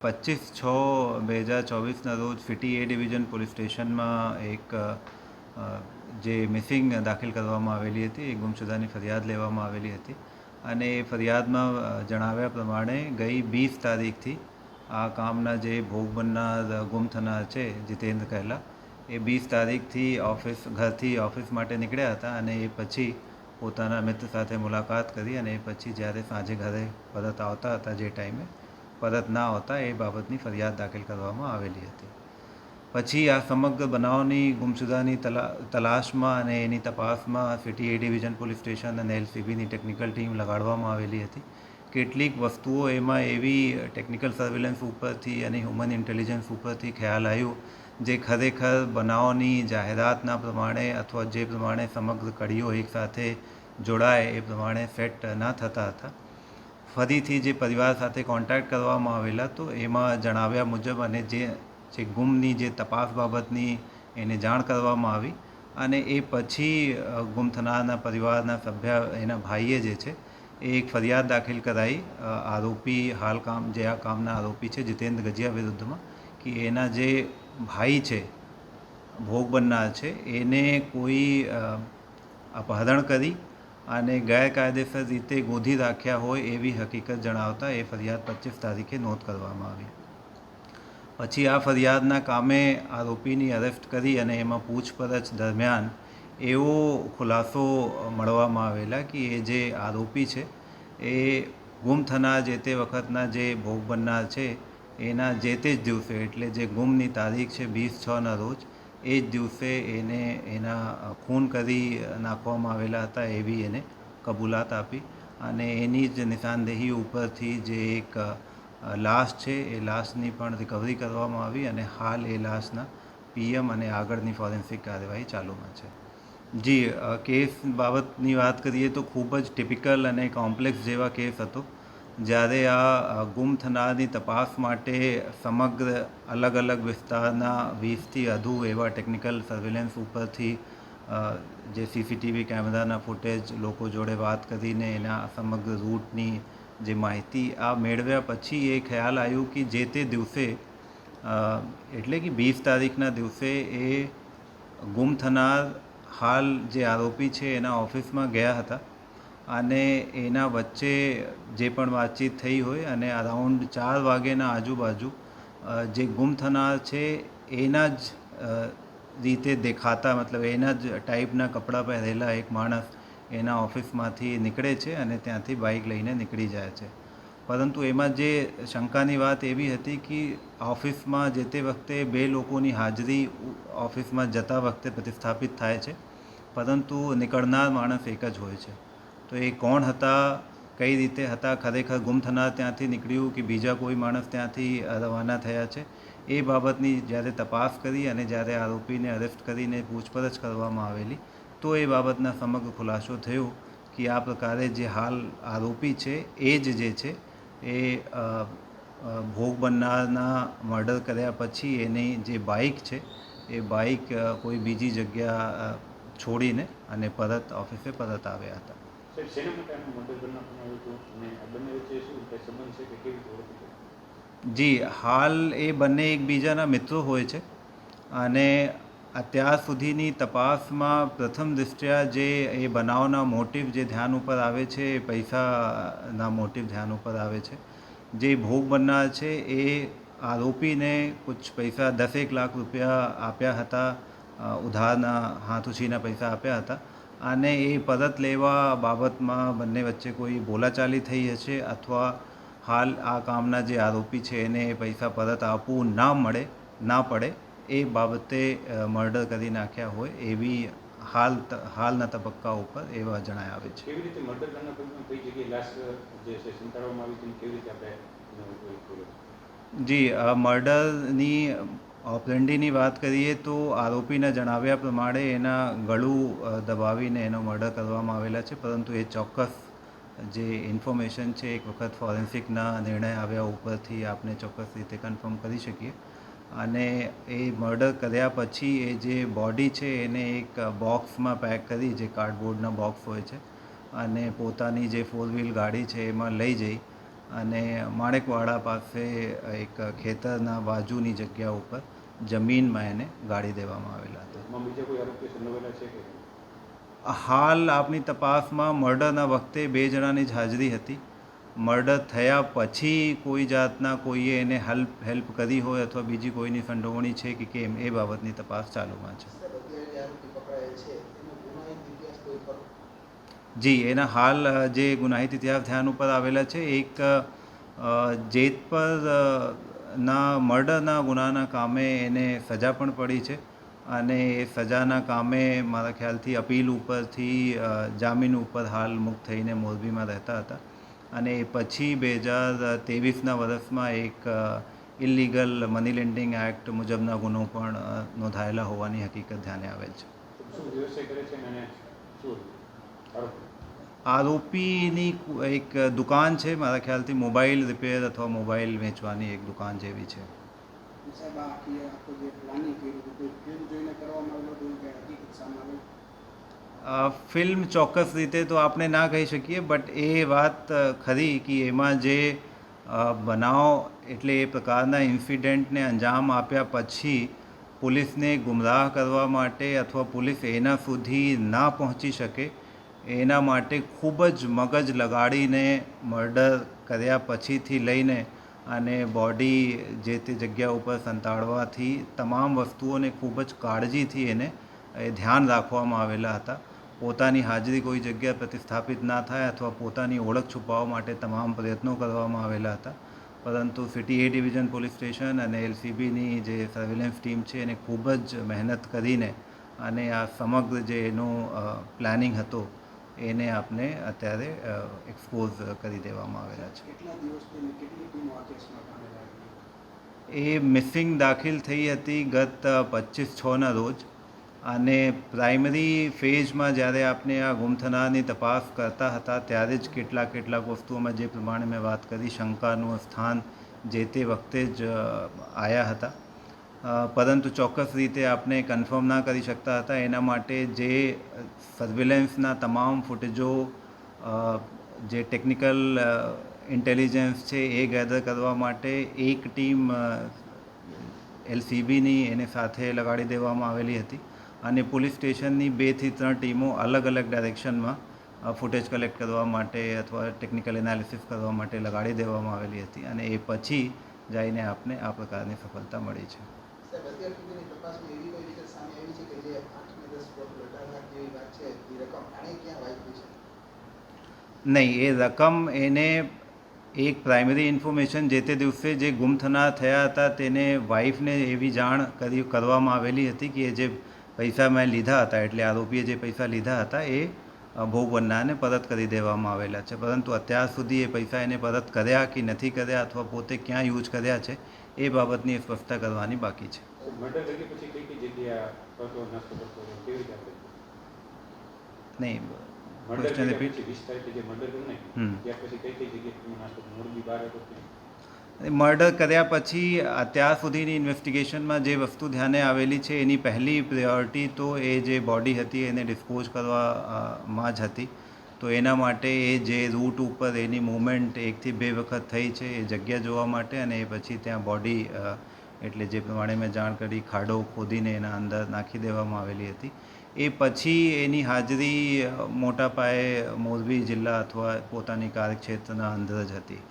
પચીસ છ બે હજાર ચોવીસના રોજ ફિટી એ ડિવિઝન પોલીસ સ્ટેશનમાં એક જે મિસિંગ દાખલ કરવામાં આવેલી હતી, એ ગુમશુદાની ફરિયાદ લેવામાં આવેલી હતી. અને એ ફરિયાદમાં જણાવ્યા પ્રમાણે ગઈ વીસ તારીખથી આ કામના જે ભોગ બનનાર ગુમ થનાર છે, જીતેન્દ્ર કહેલા, એ વીસ તારીખથી ઓફિસ, ઘરથી ઓફિસ માટે નીકળ્યા હતા અને એ પછી પોતાના મિત્ર સાથે મુલાકાત કરી અને એ પછી જ્યારે સાંજે ઘરે પરત આવતા હતા જે ટાઈમે પરત ના હોતા એ બાબતની ફરિયાદ દાખલ કરવામાં આવેલી હતી. પછી આ સમગ્ર બનાવની ગુમશુદાની તલા, તલાશમાં અને એની તપાસમાં city A division, police station અને એલસીબીની ટેકનિકલ ટીમ લગાડવામાં આવેલી હતી. કેટલીક વસ્તુઓ એમાં એવી ટેકનિકલ સર્વેલન્સ ઉપરથી અને હ્યુમન ઇન્ટેલિજન્સ ઉપરથી ખ્યાલ આવ્યો, જે ખરેખર બનાવની જાહેરાતના પ્રમાણે અથવા જે પ્રમાણે સમગ્ર કડીઓ એકસાથે જોડાય એ પ્રમાણે સેટ ના થતા હતા. ફરીથી જે પરિવાર સાથે કોન્ટેક્ટ કરવામાં આવેલા, તો એમાં જણાવ્યા મુજબ અને જે જે ગુમની જે તપાસ બાબતની એને જાણ કરવામાં આવી અને એ પછી ગુમ થનારના પરિવારના સભ્ય એના ભાઈએ જે છે, એ એક ફરિયાદ દાખલ કરાઈ. આરોપી હાલ કામ, જે આ કામના આરોપી છે, જીતેન્દ્ર ગજિયા વિરુદ્ધમાં, કે એના જે ભાઈ છે, ભોગ બનનાર છે, એને કોઈ અપહરણ કરી અને ગેરકાયદેસર રીતે ગોધી રાખ્યા હોય એવી હકીકત જણાવતા એ ફરિયાદ પચીસ તારીખે નોંધ કરવામાં આવી. પછી આ ફરિયાદના કામે આરોપીની અરેસ્ટ કરી અને એમાં પૂછપરછ દરમિયાન એવો ખુલાસો મળવામાં આવેલા કે એ જે આરોપી છે, એ ગુમ થનાર જે તે વખતના જે ભોગ બનનાર છે, એના જે તે જ દિવસે, એટલે જે ગુમની તારીખ છે, વીસ છના રોજ એ જ દિવસે એને એના ખૂન કરી નાખવામાં આવેલા હતા એવી એને કબૂલાત આપી અને એની જ નિશાનદેહી ઉપરથી જે એક લાશ છે, એ લાશની પણ રિકવરી કરવામાં આવી અને હાલ એ લાશના પીએમ અને આગળની ફોરેન્સિક કાર્યવાહી ચાલુમાં છે. જી કેસ બાબતની વાત કરીએ તો ખૂબ જ ટિપિકલ અને કોમ્પ્લેક્સ જેવા કેસ હતો. જ્યારે આ ગુમ થનારની તપાસ માટે સમગ્ર અલગ અલગ વિસ્તારના વીસથી વધુ એવા ટેકનિકલ સર્વેલન્સ ઉપરથી જે સીસીટીવી કેમેરાના ફૂટેજ લોકો જોડે વાત કરીને એના સમગ્ર રૂટની જે માહિતી આ મેળવ્યા પછી એ ખ્યાલ આવ્યું કે જે તે દિવસે એટલે કે વીસ તારીખના દિવસે એ ગુમ થનાર હાલ જે આરોપી છે એના ઓફિસમાં ગયા હતા. અને એના વચ્ચે જે પણ વાતચીત થઈ હોય અને અરાઉન્ડ ચાર વાગ્યાના આજુબાજુ જે ગુમ થનાર છે, એના જ રીતે દેખાતા, મતલબ એના જ ટાઈપના કપડાં પહેરેલા એક માણસ એના ઓફિસમાંથી નીકળે છે અને ત્યાંથી બાઇક લઈને નીકળી જાય છે. પરંતુ એમાં જે શંકાની વાત એવી હતી કે ઓફિસમાં જે તે વખતે બે લોકોની હાજરી ઓફિસમાં જતા વખતે પ્રતિસ્થાપિત થાય છે, પરંતુ નીકળનાર માણસ એક જ હોય છે. તો એ કોણ હતા, કઈ રીતે હતા, ખરેખર ગુમ થનાર ત્યાંથી નીકળ્યું કે બીજા કોઈ માણસ ત્યાંથી રવાના થયા છે, એ બાબતની જ્યારે તપાસ કરી અને જ્યારે આરોપીને અરેસ્ટ કરીને પૂછપરછ કરવામાં આવેલી, તો એ બાબતના સમગ્ર ખુલાસો થયો કે આ પ્રકારે જે હાલ આરોપી છે, એ જ જે છે, એ ભોગ બનનારના મર્ડર કર્યા પછી એની જે બાઇક છે, એ બાઇક કોઈ બીજી જગ્યા છોડીને અને પરત ઓફિસે પરત આવ્યા હતા. જી, હાલ એ બંને એકબીજાના મિત્રો હોય છે. અને અત્યાર સુધીની તપાસમાં પ્રથમ દૃષ્ટિયા જે એ બનાવના મોટિવ જે ધ્યાન ઉપર આવે છે, એ પૈસાના મોટિવ ધ્યાન ઉપર આવે છે. જે ભોગ બનનાર છે, એ આરોપીને કુછ પૈસા દસેક લાખ રૂપિયા આપ્યા હતા. ઉધારના હાથ ઉછીના પૈસા આપ્યા હતા. અને એ પરત લેવા બાબતમાં બંને વચ્ચે કોઈ બોલાચાલી થઈ હશે અથવા હાલ આ કામના જે આરોપી છે એને પૈસા પરત આપવું ના મળે ના પડે એ બાબતે મર્ડર કરી નાખ્યા હોય એવી હાલ હાલના તબક્કા ઉપર એવા જણાય આવે છે. કેવી રીતે મર્ડર કરના કઈ જગ્યાએ લાશ જે છે સંતાડવામાં આવી છે કેવી રીતે આપણે જી મર્ડરની ઓપરેન્ડીની વાત કરીએ તો આરોપીના જણાવ્યા પ્રમાણે એના ગળું દબાવીને એનો મર્ડર કરવામાં આવેલા છે, પરંતુ એ ચોક્કસ જે ઇન્ફોર્મેશન છે, એક વખત ફોરેન્સિકના નિર્ણય આવ્યા ઉપરથી આપણે ચોક્કસ રીતે કન્ફર્મ કરી શકીએ. અને એ મર્ડર કર્યા પછી એ જે બોડી છે, એને એક બોક્સમાં પેક કરી, જે કાર્ડબોર્ડના બોક્સ હોય છે, અને પોતાની જે ફોર વ્હીલ ગાડી છે, એમાં લઈ જઈ અને માણેકવાડા પાસે એક ખેતરના બાજુની જગ્યા ઉપર જમીનમાં એને ગાળી દેવામાં આવેલા હતા. હાલ આપની તપાસમાં મર્ડરના વખતે બે જણાની જ હાજરી હતી. મર્ડર થયા પછી કોઈ જાતના કોઈએ એને હેલ્પ હેલ્પ કરી હોય અથવા બીજી કોઈની સંડોવણી છે કે કેમ એ બાબતની તપાસ ચાલુમાં છે. જે, એનો હાલ જે ગુનાહિત ઇતિહાસ ધ્યાન ઉપર આવેલા છે, એક જેત જેતપર ના, મર્ડરના ગુનાના કામે એને સજા પણ પડી છે અને એ સજાના કામે મારા ખ્યાલથી અપીલ ઉપરથી જામીન ઉપર હાલ મુક્ત થઈને મોરબીમાં રહેતા હતા. અને પછી બે હજાર ત્રેવીસના વર્ષમાં એક ઇલીગલ મની લેન્ડિંગ એક્ટ મુજબના ગુનો પણ નોંધાયેલા હોવાની હકીકત ધ્યાને આવેલ છે. આરોપીની એક દુકાન છે મારા ખ્યાલથી મોબાઈલ રિપેર અથવા મોબાઈલ વેચવાની એક દુકાન જેવી છે. ફિલ્મ ચોક્કસ રીતે તો આપણે ના કહી શકીએ બટ એ વાત ખરી કે એમાં જે બનાવ એટલે એ પ્રકારના ઇન્સિડેન્ટને અંજામ આપ્યા પછી પોલીસને ગુમરાહ કરવા માટે અથવા પોલીસ એના સુધી ના પહોંચી શકે. એના માટે ખૂબ જ મગજ લગાડીને મર્ડર કર્યા પછીથી લઈને અને બોડી જે તે જગ્યા ઉપર સંતાડવાથી તમામ વસ્તુઓને ખૂબ જ કાળજીથી એને, એ ધ્યાન રાખવામાં આવેલા હતા. પોતાની હાજરી કોઈ જગ્યા પ્રતિસ્થાપિત ના થાય અથવા પોતાની ઓળખ છુપાવવા માટે તમામ પ્રયત્નો કરવામાં આવેલા હતા. પરંતુ city A division police station અને એલસીબીની જે સર્વેલન્સ ટીમ છે એને ખૂબ જ મહેનત કરીને અને આ સમગ્ર જે એનો પ્લાનિંગ હતો એને આપણે અત્યારે એક્સપોઝ કરી દેવામાં આવેલા છે. કેટલા કેટલી એ મિસિંગ દાખલ થઈ હતી ગત પચીસ છના રોજ. અને પ્રાઇમરી ફેઝમાં જ્યારે આપણે આ ગુમ થનારની તપાસ કરતા હતા ત્યારે જ કેટલાક કેટલાક વસ્તુઓમાં જે પ્રમાણે મેં વાત કરી શંકાનું સ્થાન જે તે વખતે જ આવ્યા હતા. પરંતુ ચોક્કસ રીતે આપણે કન્ફર્મ ના કરી શકતા હતા. એના માટે જે સર્વેલન્સના તમામ ફૂટેજો જે ટેકનિકલ ઇન્ટેલિજન્સ છે એ ગેધર કરવા માટે એક ટીમ એલસીબીની એને સાથે લગાડી દેવામાં આવેલી હતી અને પોલીસ સ્ટેશનની બેથી ત્રણ ટીમો અલગ અલગ ડાયરેક્શનમાં ફૂટેજ કલેક્ટ કરવા માટે અથવા ટેકનિકલ એનાલિસિસ કરવા માટે લગાડી દેવામાં આવેલી હતી અને એ પછી જઈને આપને આ પ્રકારની સફળતા મળી છે. સાહેબ અત્યાર સુધીની તપાસમાં એવી કોઈ વિગત સામે આવી છે કે જે આઠ ને દસ કોટ લાખ જેવી વાત છે, એ રકમ આણે ક્યાં વાપરી છે? નહીં, એ રકમ એને એક પ્રાઇમરી ઇન્ફોર્મેશન જે તે દિવસે જે ગુમ થનાર થયા હતા, તેને વાઈફને એવી જાણ કરી, કરવામાં આવેલી હતી કે જે પૈસા મેં લીધા હતા, એટલે આરોપીએ જે પૈસા લીધા હતા, એ ભોગ બનનારને પરત કરી દેવામાં આવેલા છે. પરંતુ અત્યાર સુધી એ પૈસા એને પરત કર્યા કે નથી કર્યા, અથવા પોતે ક્યાં યુઝ કર્યા છે એ બાબતની સ્પષ્ટતા કરવાની બાકી છે. નહીં ક્વેશ્ચન રિપીટ મર્ડર કર્યા પછી અત્યાર સુધીની ઇન્વેસ્ટિગેશનમાં જે વસ્તુ ધ્યાને આવેલી છે એની પહેલી પ્રાયોરિટી તો એ જે બોડી હતી એને ડિસ્પોઝ કરવામાં જ હતી. તો એના માટે એ જે રૂટ ઉપર એની મૂવમેન્ટ એકથી બે વખત થઈ છે, એ જગ્યા જોવા માટે અને એ પછી ત્યાં બોડી એટલે જે પ્રમાણે મેં જાણ કરી, ખાડો ખોદીને એના અંદર નાખી દેવામાં આવેલી હતી. એ પછી એની હાજરી મોટા પાયે મોરબી જિલ્લા અથવા પોતાની કાર્યક્ષેત્રના અંદર જ હતી.